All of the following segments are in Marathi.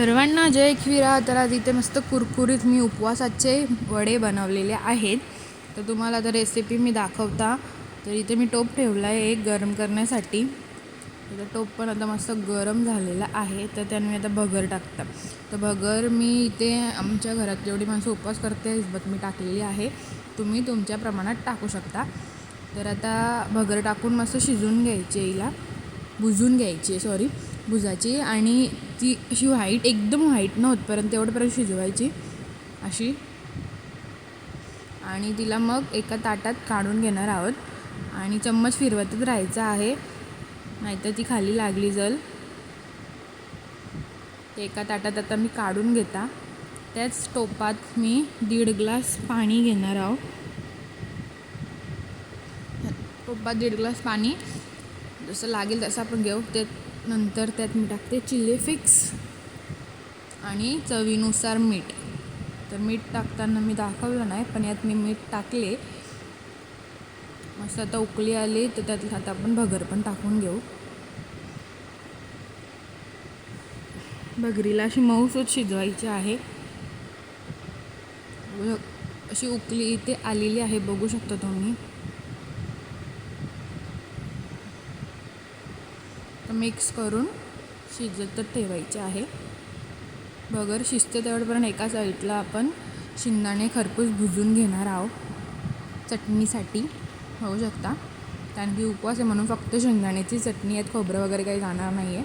सर्वांना जय खिरा तर आज इथे मस्त कुरकुरीत मी उपवासाचे वडे बनवलेले आहेत. तर तुम्हाला आता रेसिपी मी दाखवता. तर इथे मी टोप ठेवला आहे एक गरम करण्यासाठी. तर टोप पण आता मस्त गरम झालेला आहे. तर त्याने मी आता भगर टाकता. तर भगर मी इथे आमच्या घरात जेवढी माणसं उपवास करते हिजबत मी टाकलेली आहे. तुम्ही तुमच्या प्रमाणात टाकू शकता. तर आता भगर टाकून मस्त शिजवून घ्यायची हिला. बुजून घ्यायची सॉरी भुजाची आणि ती अशी व्हाईट एकदम व्हाईट न होतपर्यंत एवढंपर्यंत शिजवायची अशी. आणि तिला मग एका ताटात काढून घेणार आहोत. आणि चम्मच फिरवतच राहायचं आहे. नाहीतर ती खाली लागली जल. ते एका ताटात आता मी काढून घेता. त्याच टोपात मी दीड ग्लास पाणी घेणार आहोत टोपात दीड ग्लास पाणी जसं लागेल तसं आपण घेऊ. ते नंतर त्यात मी टाकते चिल्ली फिक्स आणि चवीनुसार मीठ. तर मीठ टाकताना मी दाखवलं नाही पण यात मी मीठ टाकले. मस्त आता उकळी आली तर त्यात आता आपण भगर पण टाकून घेऊ. भगरीला अशी मऊसूच शिजवायची आहे. अशी उकली इथे आलेली आहे बघू शकता तुम्ही. मिक्स करून शिजत ठेवायचे आहे. बगर शिजते तेवढपर्यंत एका साईडला आपण शेंगदाणे खरपूस भुजून घेणार आहोत. चटणीसाठी होऊ शकता. कारण की उपवास आहे म्हणून फक्त शेंगदाण्याची चटणी यात खोबरं वगैरे काही जाणार नाही आहे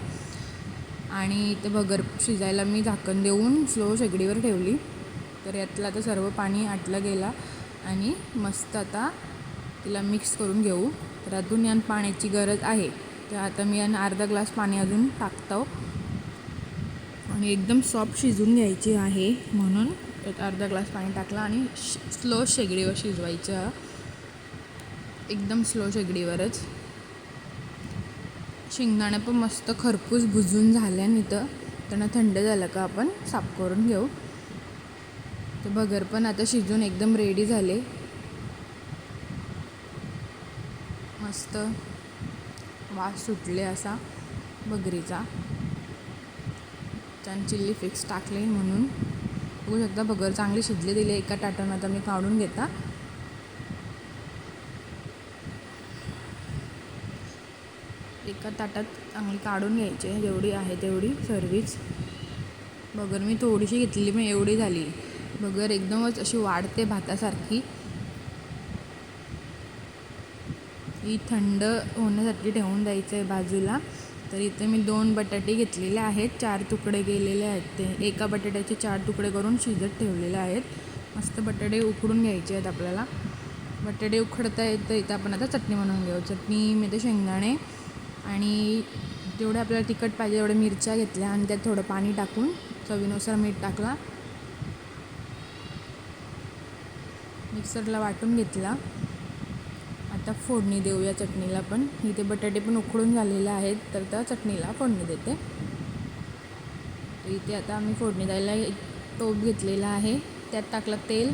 आणि ते बगर शिजायला मी झाकण देऊन स्लो शेगडीवर ठेवली. तर यातलं आता सर्व पाणी आटलं गेलं आणि मस्त आता तिला मिक्स करून घेऊ. तर अजून यान पाण्याची गरज आहे. तर आता मी आणि अर्धा ग्लास पाणी अजून टाकतो. आणि एकदम सॉफ्ट शिजून घ्यायची आहे म्हणून त्यात अर्धा ग्लास पाणी टाकलं आणि स्लो शेगडीवर शिजवायचं. एकदम स्लो शेगडीवरच. शेंगदाणं पण मस्त खरपूस भुजून झाल्याने तर त्यांना थंड झालं का आपण साफ करून घेऊ. तर भगर पण आता शिजून एकदम रेडी झाले. मस्त. वास सुटले असा बगरीचा. छान चिल्ली फिक्स टाकले म्हणून. बघू शकता बगर चांगले शिजले दिले एका ताटानं आता मी काढून घेता. एका ताटात चांगली काढून घ्यायचे जेवढी आहे तेवढी सर्वीच. बगर मी थोडीशी घेतलेली पण एवढी झाली. बगर एकदमच अशी वाढते भातासारखी. ही थंड होण्यासाठी ठेवून द्यायचं आहे बाजूला. तर इथे मी दोन बटाटे घेतलेले आहेत. चार तुकडे केलेले आहेत ते. एका बटाट्याचे चार तुकडे करून शिजत ठेवलेले आहेत. मस्त बटाटे उकडून घ्यायचे आहेत आपल्याला. बटाटे उकडता येतं इथं आपण आता चटणी बनवून घेऊ. चटणी मी ते शेंगदाणे आणि जेवढे आपल्याला तिखट पाहिजे तेवढ्या मिरच्या घेतल्या आणि त्यात थोडं पाणी टाकून चवीनुसार मीठ टाकला. मिक्सरला वाटून घेतला. आता फोडणी देऊया चटणीला पण. इथे बटाटे पण उकडून झालेले आहेत तर त्या चटणीला फोडणी देते. इथे आता आम्ही फोडणी द्यायला एक टोप घेतलेला आहे. त्यात टाकलं तेल.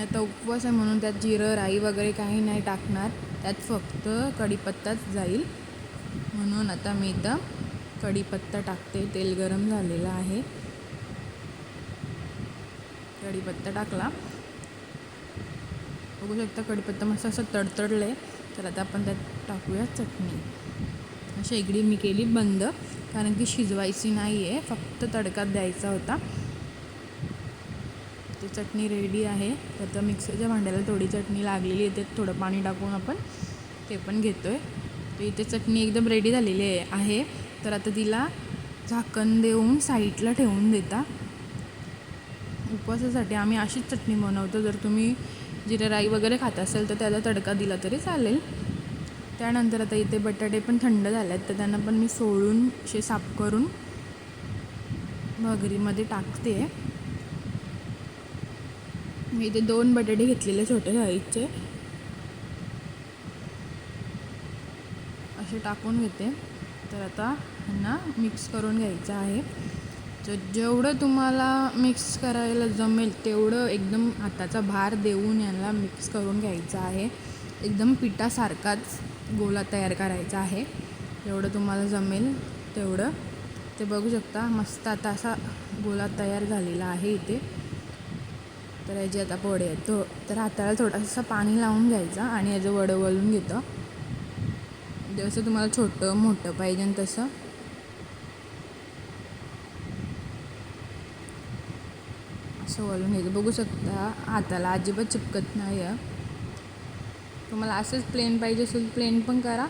आता उपवास आहे म्हणून त्यात जिरं राई वगैरे काही नाही टाकणार. त्यात फक्त कढीपत्ताच जाईल. म्हणून आता मी इथं कढीपत्ता टाकते. तेल गरम झालेलं आहे. कढीपत्ता टाकला. बघू शकता कडीपत्ता मस्त असं तडतडलं आहे तर आता आपण त्यात टाकूया चटणी. शेगडी मी केली बंद कारण की शिजवायची नाही आहे फक्त तडकात द्यायचा होता. ते चटणी रेडी आहे. तर आता मिक्सरच्या भांड्याला थोडी चटणी लागलेली आहे. त्यात थोडं पाणी टाकून आपण ते पण घेतो आहे तर इथे चटणी एकदम रेडी झालेली आहे आहे. तर आता तिला झाकण देऊन साईडला ठेवून देता. उपवासासाठी आम्ही अशीच चटणी बनवतो. जर तुम्ही जिरे राई वगैरे खात असेल तर त्याला तडका दिला तरी चालेल. त्यानंतर आता इथे बटाटे पण थंड झाले आहेत तर त्यांना पण मी सोडून असे साफ करून भगरीमध्ये टाकते. मी इथे दोन बटाटे घेतलेले छोटे साईजचे. असे टाकून घेते. तर आता ह्यांना मिक्स करून घ्यायचं आहे. तर जेवढं तुम्हाला मिक्स करायला जमेल तेवढं एकदम हाताचा भार देऊन यांना मिक्स करून घ्यायचं आहे. एकदम पिठासारखाच गोला तयार करायचा आहे. जेवढं तुम्हाला जमेल तेवढं. ते बघू शकता मस्त आता असा गोला तयार झालेला आहे इथे. तर याचे आता पोळे आहेत तो तर हाताला थोडंसं पाणी लावून घ्यायचं आणि याचं वडं वळून घेतं. जसं तुम्हाला छोटं मोठं पाहिजे तसं. असं वळून घ्यायचं बघू शकता. हाताला अजिबात चिपकत नाही आहे तुम्हाला असंच प्लेन पाहिजे असेल प्लेन पण करा.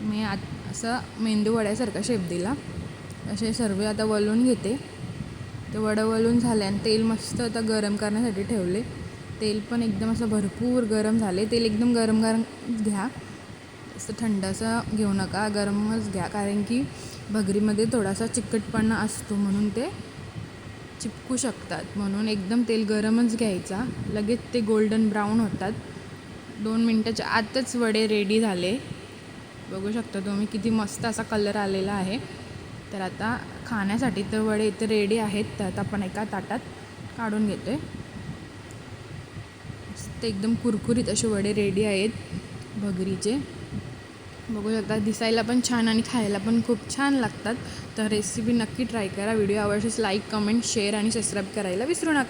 मी आत असं मेंदू वड्यासारखा शेप दिला. असे सर्व आता वळून घेते. ते वडं वळून झाले आणि तेल मस्त आता गरम करण्यासाठी ठेवले. तेल पण एकदम असं भरपूर गरम झाले. तेल एकदम गरम गरम घ्या. असं थंड असं घेऊ नका. गरमच घ्या. कारण की भगरीमध्ये थोडासा चिकटपणा असतो म्हणून ते चिपकू शकतात. म्हणून एकदम तेल गरमच घ्यायचा. लगेच ते गोल्डन ब्राऊन होतात. दोन मिनटाच्या आतच वडे रेडी झाले. बघू शकता तुम्ही किती मस्त असा कलर आलेला आहे. तर आता खाण्यासाठी तर वडे इथे रेडी आहेत. त्यात आपण एका ताटात काढून घेतो आहे मस्त एकदम कुरकुरीत असे वडे रेडी आहेत. भगरीचे. बघू शकता दिसायला पण छान आणि खायला पण खूप छान लागतात. तर रेसिपी नक्की ट्राय करा. व्हिडिओ आवडल्यास लाईक कमेंट शेअर आणि सबस्क्राईब करायला विसरू नका.